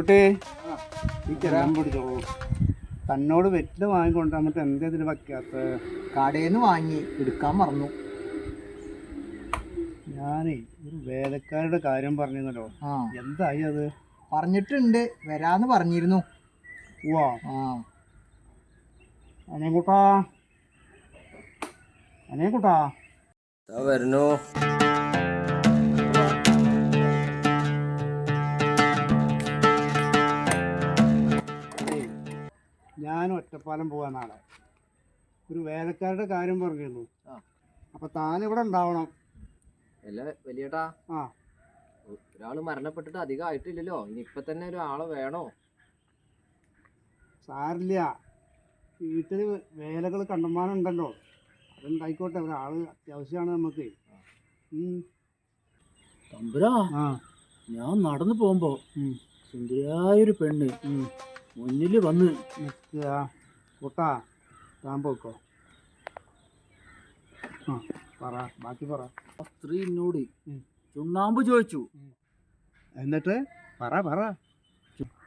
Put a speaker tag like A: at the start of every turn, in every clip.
A: രാമൂട്ടി ഈ ചെല്ലാൻ പിടിച്ചോളൂ. തന്നോട് വെറ്റില വാങ്ങിക്കൊണ്ട് വന്നിട്ട് എന്താ ഇതിന് വയ്ക്കാത്ത
B: കടയിൽ നിന്ന് വാങ്ങി എടുക്കാൻ മറന്നു.
A: ഞാനേ ഒരു വേലക്കാരുടെ കാര്യം പറഞ്ഞിരുന്നല്ലോ.
B: ആ.
A: എന്തായി അത്?
B: പറഞ്ഞിട്ടുണ്ട്. വരാന്ന് പറഞ്ഞിരുന്നു.
A: വാ
B: ആ.
A: അനേക്കൂട്ടാ അനേക്കൂട്ടാ
C: വരുന്നു.
A: ഞാൻ ഒറ്റപ്പാലം പോവാ നാളെ ഒരു വേലക്കാരുടെ കാര്യം പറഞ്ഞിരുന്നു.
B: ആ.
A: അപ്പൊ താൻ ഇവിടെ ഉണ്ടാവണം.
C: അല്ല വലിയേട്ടാ.
A: ആ.
C: ഒരാൾ മരണപ്പെട്ടിട്ട് അധികം ആയിട്ടില്ലല്ലോ. ഇനി ഇപ്പൊ തന്നെ ഒരാളെ വേണോ?
A: സാരില്ല. വീട്ടിൽ വേലകൾ കണ്ടമാനുണ്ടല്ലോ അതുണ്ടായിക്കോട്ടെ. ഒരാൾ അത്യാവശ്യമാണ് നമുക്ക്.
D: തമ്പുരാ
A: ആ.
D: ഞാൻ നടന്നു പോകുമ്പോ
A: ഉം.
D: സുന്ദരിയായൊരു പെണ്ണ്.
A: ഉം.
D: മുന്നിൽ വന്ന്
A: നിൽക്കുക. കൂട്ടാ താമ്പോക്കോ ആ പറ ബാക്കി പറ.
D: സ്ത്രീ എന്നോട്. ചുണ്ണാമ്പ് ചോദിച്ചു.
A: എന്നിട്ട്? പറ പറ.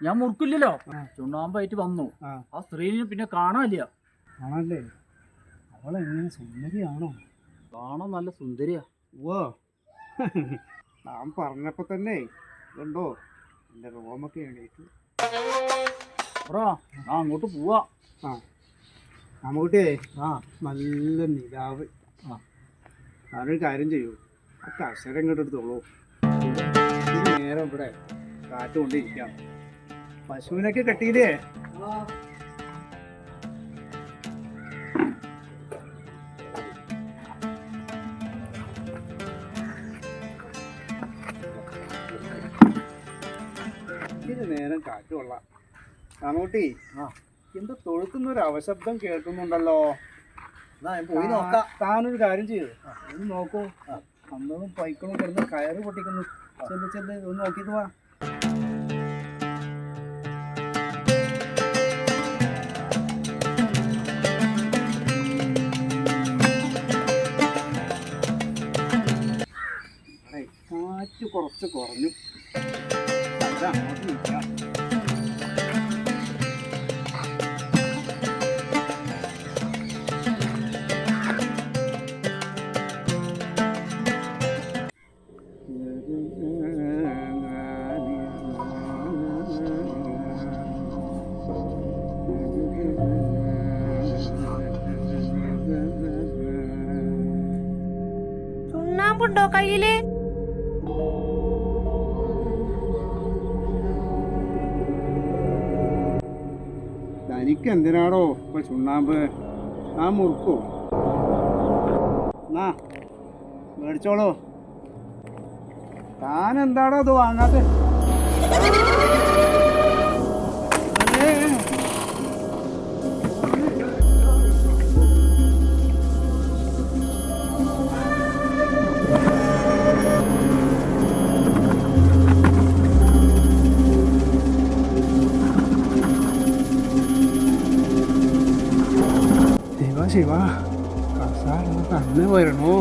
D: ഞാൻ മുറുക്കില്ലല്ലോ. ചുണ്ണാമ്പായിട്ട് വന്നു.
A: ആ.
D: സ്ത്രീനെ പിന്നെ കാണാനില്ല.
A: ആണല്ലേ അവളെങ്ങനെ സുന്ദരിയാണോ?
D: കാണാൻ നല്ല സുന്ദരിയാ.
A: ഓ ഞാൻ പറഞ്ഞപ്പോ തന്നെ. ഇതുണ്ടോ? എന്റെ റോമൊക്കെ എണീറ്റു.
D: അങ്ങോട്ട് പോവാ.
A: ആ നമുക്കേ
D: ആ.
A: നല്ല നിലാവ്
D: ആ.
A: ഞാനൊരു കാര്യം ചെയ്യൂ. ആ കസര ഇങ്ങോട്ട് എടുത്തോളൂ. നേരം ഇവിടെ കാറ്റ് കൊണ്ടിരിക്കാം പശുവിനൊക്കെ കെട്ടിയില്ലേ? ഇതിന് നേരം കാറ്റ് കൊള്ളാം.
D: ആ.
A: എന്താ തൊഴുത്തുന്ന ഒരു അവശബ്ദം കേൾക്കുന്നുണ്ടല്ലോ.
B: പോയി നോക്കാം.
A: താനൊരു കാര്യം ചെയ്യൂ. ഒന്ന് നോക്കൂ. അന്നതും പൈക്കളും കിടന്ന് കയറ് പൊട്ടിക്കുന്നു. ചെന്ന് ചെന്ന് ഒന്ന് നോക്കിയിട്ട് വാ. കാറ്റ് കുറച്ച് കുറഞ്ഞു. അങ്ങോട്ട്
E: ചുണ്ണാമ്പുണ്ടോ കയ്യിൽ?
A: തനിക്ക് എന്തിനാടോ ഇപ്പൊ ചുണ്ണാമ്പ്? ആ മുറുക്കോ. എന്നാ മേടിച്ചോളൂ. താൻ എന്താണോ അത് വാങ്ങാത്ത? ശിവ കസാര തന്നെ വരണോ